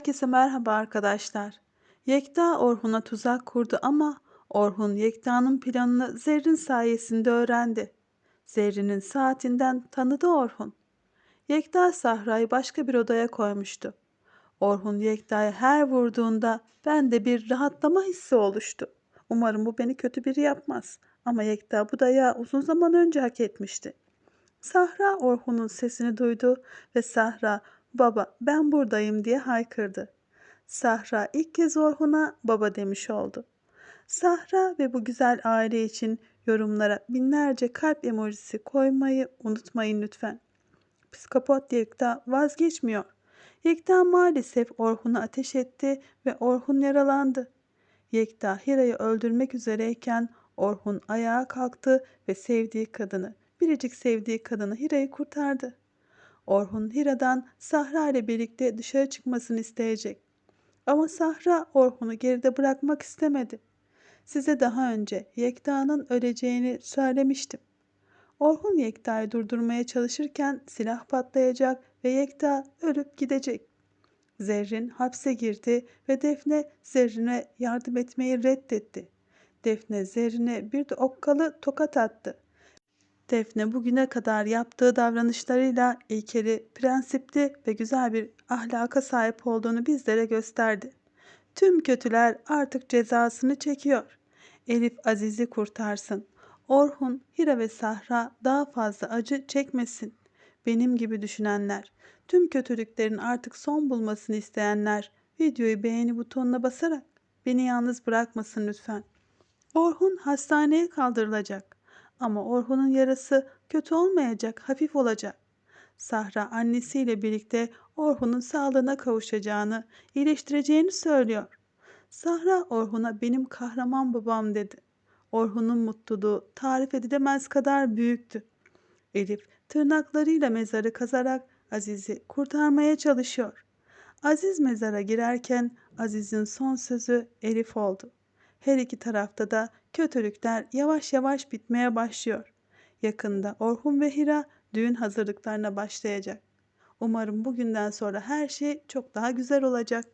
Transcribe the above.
Herkese merhaba arkadaşlar. Yekta Orhun'a tuzak kurdu ama Orhun Yekta'nın planını Zerrin sayesinde öğrendi. Zerrin'in saatinden tanıdı Orhun. Yekta Sahra'yı başka bir odaya koymuştu. Orhun Yekta'ya her vurduğunda bende bir rahatlama hissi oluştu. Umarım bu beni kötü biri yapmaz. Ama Yekta bu dayağı uzun zaman önce hak etmişti. Sahra Orhun'un sesini duydu ve Sahra baba ben buradayım diye haykırdı. Sahra ilk kez Orhun'a baba demiş oldu. Sahra ve bu güzel aile için yorumlara binlerce kalp emojisi koymayı unutmayın lütfen. Psikopat Yekta vazgeçmiyor. Yekta maalesef Orhun'a ateş etti ve Orhun yaralandı. Yekta Hira'yı öldürmek üzereyken Orhun ayağa kalktı ve sevdiği kadını, biricik sevdiği kadını Hira'yı kurtardı. Orhun Hira'dan Sahra ile birlikte dışarı çıkmasını isteyecek. Ama Sahra Orhun'u geride bırakmak istemedi. Size daha önce Yekta'nın öleceğini söylemiştim. Orhun Yekta'yı durdurmaya çalışırken silah patlayacak ve Yekta ölüp gidecek. Zerrin hapse girdi ve Defne Zerrin'e yardım etmeyi reddetti. Defne Zerrin'e bir de okkalı tokat attı. Defne bugüne kadar yaptığı davranışlarıyla ilkeli, prensipli ve güzel bir ahlaka sahip olduğunu bizlere gösterdi. Tüm kötüler artık cezasını çekiyor. Elif Aziz'i kurtarsın. Orhun, Hira ve Sahra daha fazla acı çekmesin. Benim gibi düşünenler, tüm kötülüklerin artık son bulmasını isteyenler videoyu beğeni butonuna basarak beni yalnız bırakmasın lütfen. Orhun hastaneye kaldırılacak. Ama Orhun'un yarası kötü olmayacak, hafif olacak. Sahra annesiyle birlikte Orhun'un sağlığına kavuşacağını, iyileştireceğini söylüyor. Sahra Orhun'a benim kahraman babam dedi. Orhun'un mutluluğu tarif edilemez kadar büyüktü. Elif tırnaklarıyla mezarı kazarak Aziz'i kurtarmaya çalışıyor. Aziz mezara girerken Aziz'in son sözü Elif oldu. Her iki tarafta da kötülükler yavaş yavaş bitmeye başlıyor. Yakında Orhun ve Hira düğün hazırlıklarına başlayacak. Umarım bugünden sonra her şey çok daha güzel olacak.